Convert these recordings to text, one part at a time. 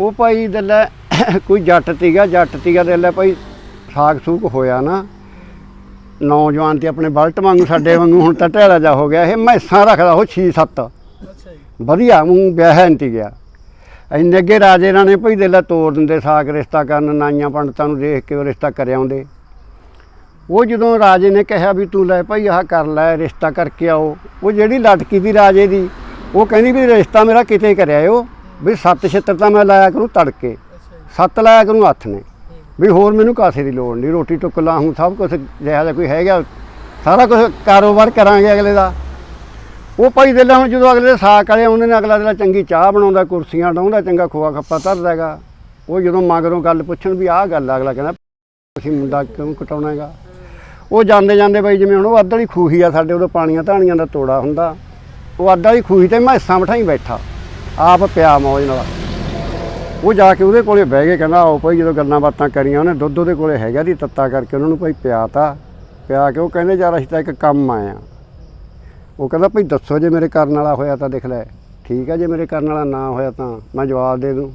ਉਹ ਭਾਈ ਦੱਲਾ ਕੋਈ ਜੱਟ ਤੀਗਾ ਜੱਟ ਤੀਗਾ ਦੱਲਾ ਭਾਈ ਸਾਗ ਸੂਕ ਹੋਇਆ ਨਾ। ਨੌਜਵਾਨ ਤੇ ਆਪਣੇ ਬਲਟ ਵਾਂਗੂ ਸਾਡੇ ਵਾਂਗੂ ਹੁਣ ਤਾਂ ਢੇਲਾ ਜਾ ਹੋ ਗਿਆ। ਇਹ ਮੈਸਾਂ ਰੱਖਦਾ ਉਹ 6-7 ਅੱਛਾ ਜੀ। ਵਧੀਆ ਮੂੰ ਵਿਆਹ ਨਹੀਂ ਗਿਆ। ਇੰਨੇ ਅੱਗੇ ਰਾਜੇ ਰਾਣੇ ਭਾਈ ਦੇ ਲਾ ਤੋੜ ਦਿੰਦੇ ਸਾਕ ਰਿਸ਼ਤਾ ਕਰਨ ਨਾਈਆਂ ਪੰਡਤਾਂ ਨੂੰ ਦੇਖ ਕੇ ਉਹ ਰਿਸ਼ਤਾ ਕਰ ਆਉਂਦੇ। ਉਹ ਜਦੋਂ ਰਾਜੇ ਨੇ ਕਿਹਾ ਵੀ ਤੂੰ ਲੈ ਭਾਈ ਆਹ ਕਰ ਲੈ ਰਿਸ਼ਤਾ ਕਰਕੇ ਆਓ। ਉਹ ਜਿਹੜੀ ਲਟਕੀ ਦੀ ਰਾਜੇ ਦੀ ਉਹ ਕਹਿੰਦੀ ਵੀ ਰਿਸ਼ਤਾ ਮੇਰਾ ਕਿਤੇ ਕਰਿਆਓ ਵੀ ਸੱਤ ਛਿੱਤਰ ਤਾਂ ਮੈਂ ਲਾਇਆ ਕਰੂੰ ਤੜਕੇ। ਸੱਤ ਲਾਇਆ ਕਰੂੰ ਹੱਥ ਨੇ। ਵੀ ਹੋਰ ਮੈਨੂੰ ਕਾਸੇ ਦੀ ਲੋੜ ਨਹੀਂ। ਰੋਟੀ ਟੁੱਕ ਲਾਹੂੰ ਸਭ ਕੁਝ ਜਿਹੜਾ ਜਿਹਾ ਕੋਈ ਹੈਗਾ। ਸਾਰਾ ਕੁਝ ਕਾਰੋਬਾਰ ਕਰਾਂਗੇ ਅਗਲੇ ਦਾ। ਉਹ ਭਾਈ ਦੇ ਹੁਣ ਜਦੋਂ ਅਗਲੇ ਦੇ ਸਾਕ ਵਾਲੇ ਆਉਂਦੇ ਨੇ ਅਗਲਾ ਦੇ ਚੰਗੀ ਚਾਹ ਬਣਾਉਂਦਾ ਕੁਰਸੀਆਂ ਡਾਉਂਦਾ ਚੰਗਾ ਖੋਆ ਖੱਪਾ ਧਰਦਾ ਹੈਗਾ। ਉਹ ਜਦੋਂ ਮਗਰੋਂ ਗੱਲ ਪੁੱਛਣ ਵੀ ਆਹ ਗੱਲ ਅਗਲਾ ਕਹਿੰਦਾ ਤੁਸੀਂ ਮੁੰਡਾ ਕਿਉਂ ਕਟਾਉਣਾ ਹੈਗਾ? ਉਹ ਜਾਂਦੇ ਜਾਂਦੇ ਬਾਈ ਜਿਵੇਂ ਹੁਣ ਉਹ ਅੱਧ ਵਾਲੀ ਖੂਹੀ ਆ ਸਾਡੇ ਉਦੋਂ ਪਾਣੀਆਂ ਧਾਣੀਆਂ ਦਾ ਤੋੜਾ ਹੁੰਦਾ। ਉਹ ਅੱਧ ਵਾਲੀ ਖੂਹੀ ਤੇ ਮੈਂ ਹਿੱਸਾ ਬਿਠਾਈ ਬੈਠਾ। ਆਪ ਪਿਆ ਮੌਜ ਨਾਲ। ਉਹ ਜਾ ਕੇ ਉਹਦੇ ਕੋਲੇ ਬਹਿ ਗਏ, ਕਹਿੰਦਾ, ਆਓ ਭਾਈ, ਜਦੋਂ ਗੱਲਾਂ ਬਾਤਾਂ ਕਰੀਆਂ, ਉਹਨੇ ਦੁੱਧ ਉਹਦੇ ਕੋਲੇ ਹੈਗਾ ਦੀ ਤੱਤਾ ਕਰਕੇ ਉਹਨਾਂ ਨੂੰ ਭਾਈ ਪਿਆਤਾ ਪਿਆ ਕੇ ਉਹ ਕਹਿੰਦੇ, ਯਾਰ, ਅਸੀਂ ਤਾਂ ਇੱਕ ਕੰਮ ਆਇਆ ਉਹ ਕਹਿੰਦਾ, ਭਾਈ, ਦੱਸੋ ਜੇ ਮੇਰੇ ਕਰਨ ਵਾਲਾ ਹੋਇਆ ਤਾਂ ਦੇਖ ਲੈ। ਠੀਕ ਹੈ ਜੇ ਮੇਰੇ ਕਰਨ ਵਾਲਾ ਨਾ ਹੋਇਆ ਤਾਂ ਮੈਂ ਜਵਾਬ ਦੇ ਦੂੰ।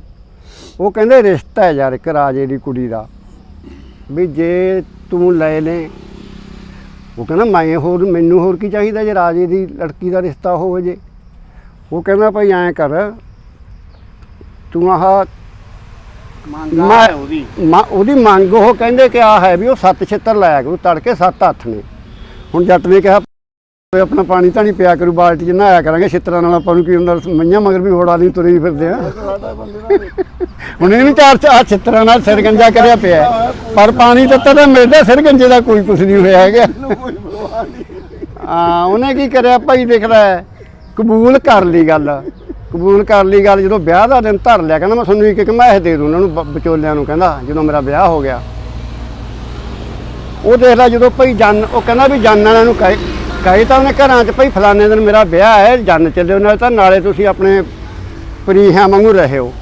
ਉਹ ਕਹਿੰਦੇ, ਰਿਸ਼ਤਾ ਹੈ ਯਾਰ ਇੱਕ ਰਾਜੇ ਦੀ ਕੁੜੀ ਦਾ। ਵੀ ਜੇ ਤੂੰ ਲੈ ਲੈ। ਉਹ ਕਹਿੰਦਾ, ਮੈਂ ਹੋਰ, ਮੈਨੂੰ ਹੋਰ ਕੀ ਚਾਹੀਦਾ ਜੇ ਰਾਜੇ ਦੀ ਲੜਕੀ ਦਾ ਰਿਸ਼ਤਾ ਹੋਵੇ ਜੇ? ਉਹ ਕਹਿੰਦਾ ਭਾਈ ਐਂ ਕਰ ਤੂੰ ਆਹ ਮੰਗਾ ਹੈ ਉਹਦੀ। ਮਾ ਉਹਦੀ ਮੰਗ ਉਹ ਕਹਿੰਦੇ ਕਿ ਆ ਹੈ ਵੀ ਉਹ ਸੱਤ ਛਿੱਤਰ ਲਾਇਆ ਕਰੂ ਤੜਕੇ ਸੱਤ ਹੱਥ ਨੇ। ਹੁਣ ਜੱਟ ਨੇ ਕਿਹਾ ਵੀ ਆਪਣਾ ਪਾਣੀ ਧਾਣੀ ਪਿਆ ਕਰੂ ਬਾਲਟੀ 'ਚ ਨਹਾਇਆ ਕਰਾਂਗੇ ਛਿੱਤਰਾਂ ਨਾਲ ਆਪਾਂ ਨੂੰ ਕੀ ਹੁੰਦਾ ਮਈਆਂ ਮਗਰ ਵੀ ਹੋੜਾ ਨਹੀਂ ਤੁਰੇ ਹੀ ਫਿਰਦੇ ਆ। ਹੁਣ ਇਹ ਵੀ ਚਾਰ ਚਾਰ ਛਿੱਤਰਾਂ ਨਾਲ ਸਿਰ ਗੰਜਾ ਕਰਿਆ ਪਿਆ ਹੈ। ਪਰ ਪਾਣੀ ਤੱਤਾ ਤਾਂ ਮਿਲਦਾ ਸਿਰ ਗੰਜੇ ਦਾ ਕੋਈ ਕੁਝ ਨਹੀਂ ਹੋਇਆ ਹੈਗਾ। ਨਹੀਂ। ਆ ਉਹਨੇ ਕੀ ਕਰਿਆ ਭਾਈ ਦੇਖਦਾ ਹੈ, ਕਬੂਲ ਕਰ ਲਈ ਗੱਲ। ਕਬੂਲ ਕਰ ਲਈ ਗੱਲ, ਜਦੋਂ ਵਿਆਹ ਦਾ ਦਿਨ ਧਰ ਲਿਆ ਕਹਿੰਦਾ ਮੈਂ ਤੁਹਾਨੂੰ ਇੱਕ ਇੱਕ ਮੈਸ ਦੇ ਦੂੰ, ਉਹਨਾਂ ਨੂੰ ਬ- ਵਿਚੋਲਿਆਂ ਨੂੰ ਕਹਿੰਦਾ, ਜਦੋਂ ਮੇਰਾ ਵਿਆਹ ਹੋ ਗਿਆ। ਉਹ ਦੇਖਦਾ ਜਦੋਂ ਭਾਈ ਜਨ, ਉਹ ਕਹਿੰਦਾ ਵੀ ਜਨ ਵਾਲਿਆਂ ਨੂੰ ਕਹੇ ਕਹੇ ਤਾਂ ਉਹਨੇ ਘਰਾਂ 'ਚ ਭਾਈ ਫਲਾਣੇ ਦਿਨ ਮੇਰਾ ਵਿਆਹ ਹੈ, ਜਨ ਚੱਲਿਓ, ਨਾਲ ਤਾਂ ਨਾਲੇ ਤੁਸੀਂ ਆਪਣੇ ਪ੍ਰੀਹਾਂ ਵਾਂਗੂ ਰਹਿਓ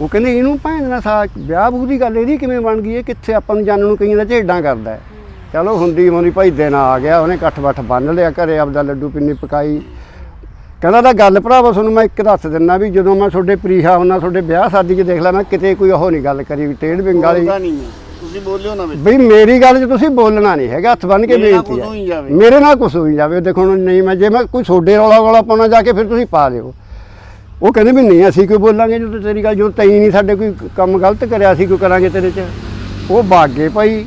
ਉਹ ਕਹਿੰਦੇ ਇਹਨੂੰ ਭੈਣ ਨਾਲ ਸਾ, ਵਿਆਹ ਬੂ ਦੀ ਗੱਲ ਇਹਦੀ ਕਿਵੇਂ ਬਣ ਗਈ, ਇਹ ਕਿੱਥੇ ਆਪਾਂ ਨੂੰ ਜਨ ਨੂੰ ਕਈਆਂ ਦਾ ਝੇਡਾਂ ਕਰਦਾ ਹੈ। ਚਲੋ ਹੁੰਦੀ ਮੋਨੀ ਭਾਈ ਦਿਨ ਆ ਗਿਆ, ਉਹਨੇ ਇਕੱਠ ਬੱਠ ਬੰਨ ਲਿਆ ਘਰੇ, ਆਪਦਾ ਲੱਡੂ ਪਿੰਨੀ ਪਕਾਈ। ਕਹਿੰਦਾ ਤਾਂ ਗੱਲ ਭਰਾਵਾ ਤੁਹਾਨੂੰ ਮੈਂ ਇੱਕ ਦੱਸ ਦਿੰਦਾ ਵੀ ਜਦੋਂ ਮੈਂ ਤੁਹਾਡੇ ਪ੍ਰੀਹਾ ਹੁੰਨਾ ਤੁਹਾਡੇ ਵਿਆਹ ਸ਼ਾਦੀ 'ਚ ਦੇਖ ਲਿਆ ਮੈਂ ਕਿਤੇ ਕੋਈ ਉਹ ਨਹੀਂ ਗੱਲ ਕਰੀ ਵੀ ਟੇਢ ਬਿੰਗ ਵਾਲੀ। ਬੋਲਦਾ ਨਹੀਂ ਮੈਂ। ਤੁਸੀਂ ਬੋਲਿਓ ਨਾ ਵਿੱਚ। ਬਈ ਮੇਰੀ ਗੱਲ 'ਚ ਤੁਸੀਂ ਬੋਲਣਾ ਨਹੀਂ ਹੈਗਾ ਹੱਥ ਬੰਨ ਕੇ ਮੇਰੇ ਨਾਲ ਬੇਨਤੀ ਕੁਛ ਹੋਈ ਹੈ ਜਾਵੇ। ਮੇਰੇ ਨਾਲ ਕੁਝ ਹੋਈ ਜਾਵੇ। ਦੇਖੋ ਹੁਣ ਨਹੀਂ ਮੈਂ ਜੇ ਮੈਂ ਕੋਈ ਛੋਡੇ ਰੌਲਾ ਰੌਲਾ ਪਾਉਣਾ ਜਾ ਕੇ ਫਿਰ ਤੁਸੀਂ ਪਾ ਲਿਓ ਉਹ ਕਹਿੰਦੇ ਵੀ ਨਹੀਂ ਅਸੀਂ ਕਿਉਂ ਬੋਲਾਂਗੇ ਜਦੋਂ ਤੇਰੀ ਗੱਲ ਜੋ ਤੈਨੂੰ ਨਹੀਂ ਸਾਡੇ ਕੋਈ ਕੰਮ ਗਲਤ ਕਰਿਆ ਸੀ ਕਿਉਂ ਕਰਾਂਗੇ ਤੇਰੇ 'ਚ। ਉਹ ਬਾਗੇ ਭਾਈ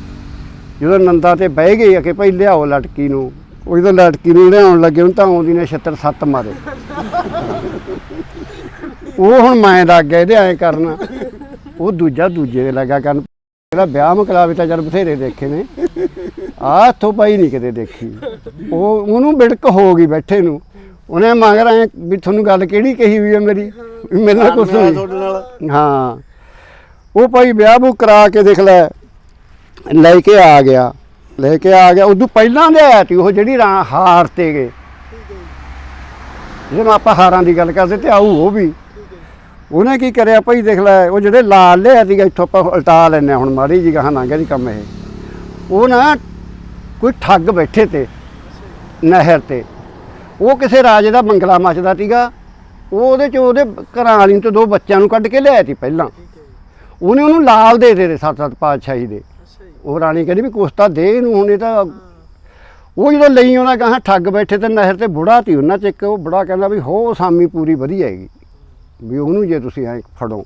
ਜਦੋਂ ਨੰਦਾ ਤੇ ਬਹਿ ਗਏ ਆ ਕਿ ਭਾਈ ਲਿਆਓ ਲਟਕੀ ਨੂੰ। ਉਹ ਜਦੋਂ ਲਟਕੀ ਨੂੰ ਲਿਆਉਣ ਲੱਗੇ ਉਹਨੂੰ ਤਾਂ ਆਉਂਦੀ ਨੇ 76 ਸੱਤ ਮਾਰੇ। ਉਹ ਹੁਣ ਮੈਂ ਲੱਗ ਗਿਆ ਇਹਦੇ ਐਂ ਕਰਨਾ। ਉਹ ਦੂਜਾ ਦੂਜੇ ਦੇ ਲੱਗਾ ਕਰਨ। ਇਹਦਾ ਵਿਆਹ ਮੁਕਲਾਵੇ ਤਾਂ ਜਦ ਬਥੇਰੇ ਦੇਖੇ ਨੇ। ਆਹ ਇੱਥੋਂ ਪਾਈ ਨਹੀਂ ਕਿਤੇ ਦੇਖੀ। ਉਹ ਉਹਨੂੰ ਬਿੜਕ ਹੋ ਗਈ ਬੈਠੇ ਨੂੰ। ਉਹਨੇ ਮੰਗ ਰਹੇ ਵੀ ਤੁਹਾਨੂੰ ਗੱਲ ਕਿਹੜੀ ਕਹੀ ਹੋਈ ਹੈ ਮੇਰੀ? ਮੇਰੇ ਨਾਲ ਕੁਛ ਨਹੀਂ ਹਾਂ। ਉਹ ਭਾਈ ਵਿਆਹ ਬੂ ਕਰਾ ਕੇ ਦੇਖ ਲੈ। ਲੈ ਕੇ ਆ ਗਿਆ। ਲੈ ਕੇ ਆ ਗਿਆ। ਉਦੋਂ ਪਹਿਲਾਂ ਦੇ ਆਇਆ ਸੀ ਉਹ ਜਿਹੜੀ ਰਾ ਹਾਰ ਤੇ ਗਏ। ਜਦੋਂ ਆਪਾਂ ਹਾਰਾਂ ਦੀ ਗੱਲ ਕਰਦੇ ਤੇ ਆਊ ਉਹ ਵੀ। ਉਹਨੇ ਕੀ ਕਰਿਆ ਭਾਈ ਦੇਖ ਲੈ, ਉਹ ਜਿਹੜੇ ਲਾਲ ਲਿਆ ਸੀਗਾ, ਇੱਥੋਂ ਆਪਾਂ ਉਲਟਾ ਲੈਨੇ ਹੁਣ, ਮਾੜੀ ਜੀ ਗਾਹਾਂ ਲੰਘਿਆ ਦੀ ਕੰਮ ਇਹ। ਉਹ ਨਾ ਕੋਈ ਠੱਗ ਬੈਠੇ ਤੇ, ਨਹਿਰ ਤੇ। ਉਹ ਕਿਸੇ ਰਾਜੇ ਦਾ ਬੰਗਲਾ ਮੱਚਦਾ ਸੀਗਾ। ਉਹ ਉਹਦੇ ਚ ਉਹਦੇ ਘਰਾਂ ਵਾਲੀ ਨੂੰ ਤੇ ਦੋ ਬੱਚਿਆਂ ਨੂੰ ਕੱਢ ਕੇ ਲਿਆਇਆ ਸੀ ਪਹਿਲਾਂ। ਉਹਨੇ ਉਹਨੂੰ ਲਾਲ ਦੇ ਦੇ ਸੱਤ ਸੱਤ ਪਾਤਸ਼ਾਹੀ ਦੇ। ਉਹ ਰਾਣੀ ਕਹਿੰਦੀ ਵੀ ਕੁਛ ਤਾਂ ਦੇ ਇਹਨੂੰ, ਹੁਣ ਇਹ ਤਾਂ ਉਹ ਜਦੋਂ ਲਈ ਆਉਣਾ ਕਹਾਂ ਠੱਗ ਬੈਠੇ ਤੇ ਨਹਿਰ ਤੇ ਬੁੜਾ ਤੀ ਉਹਨਾਂ ਚ ਇੱਕ, ਉਹ ਬੁੜਾ ਕਹਿੰਦਾ ਵੀ ਹੋ ਸਾਮੀ ਪੂਰੀ ਵਧੀਆ ਹੈਗੀ, ਵੀ ਉਹਨੂੰ ਜੇ ਤੁਸੀਂ ਐ ਫੜੋ।